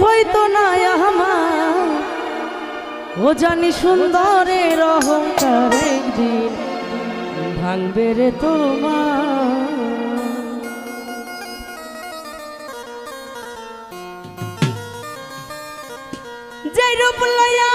হইতো না আমার। ও জানি সুন্দরের অহংকার একদিন ভাঙবে রে তোমার। যে রূপ লইয়া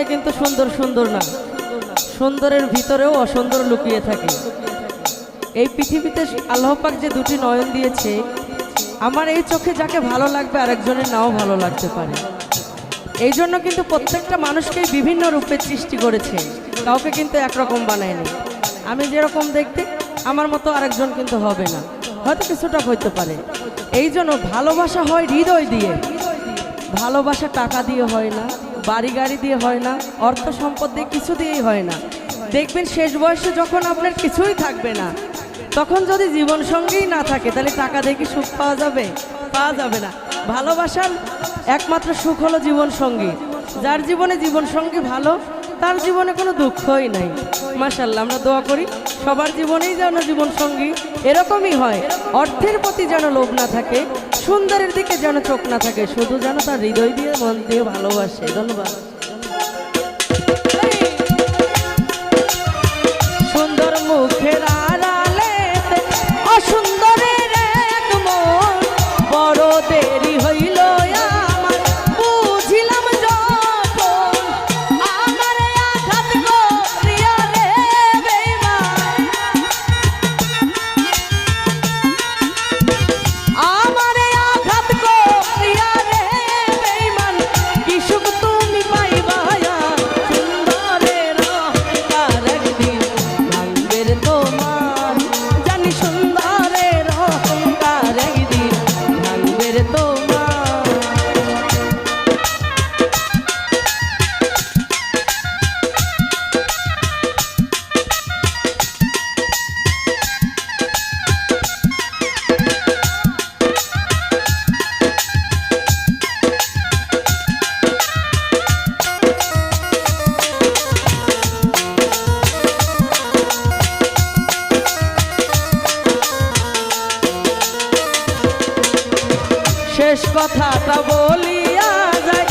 সবসময় কিন্তু সুন্দর সুন্দর না। সুন্দরের ভিতরেও অসুন্দর লুকিয়ে থাকে। এই পৃথিবীতে আল্লাহ পাক যে দুটি নয়ন দিয়েছে, আমার এই চোখে যাকে ভালো লাগবে আরেকজনের নাও ভালো লাগতে পারে। এই জন্য কিন্তু প্রত্যেকটা মানুষকেই বিভিন্ন রূপে সৃষ্টি করেছে। কাউকে কিন্তু একরকম বানায়নি। আমি যেরকম দেখতে, আমার মতো আরেকজন কিন্তু হবে না। হয়তো কিছুটা হইতে পারে। এই জন্য ভালোবাসা হয় হৃদয় দিয়ে। ভালোবাসা টাকা দিয়ে হয় না। বাড়ি গাড়ি দিয়ে হয় না, অর্থ সম্পদ দিয়ে কিছু দিয়েই হয় না। দেখবেন শেষ বয়সে যখন আপনার কিছুই থাকবে না, তখন যদি জীবন সঙ্গীই না থাকে, তাহলে টাকা কি সুখ পাওয়া যাবে? পাওয়া যাবে না। ভালোবাসার একমাত্র সুখ হলো জীবন সঙ্গী। যার জীবনে জীবন সঙ্গী ভালো, তার জীবনে কোনো দুঃখই নাই। মাশাল্লাহ আমরা দোয়া করি, সবার জীবনেই যেন জীবন সঙ্গী এরকমই হয়। অর্থের প্রতি যেন লোভ না থাকে সুন্দরের দিকে যেন চোখ না থাকে, শুধু যেন তার হৃদয় দিয়ে মন দিয়ে ভালোবাসে। ধন্যবাদ। কথা বলিয়া যায়।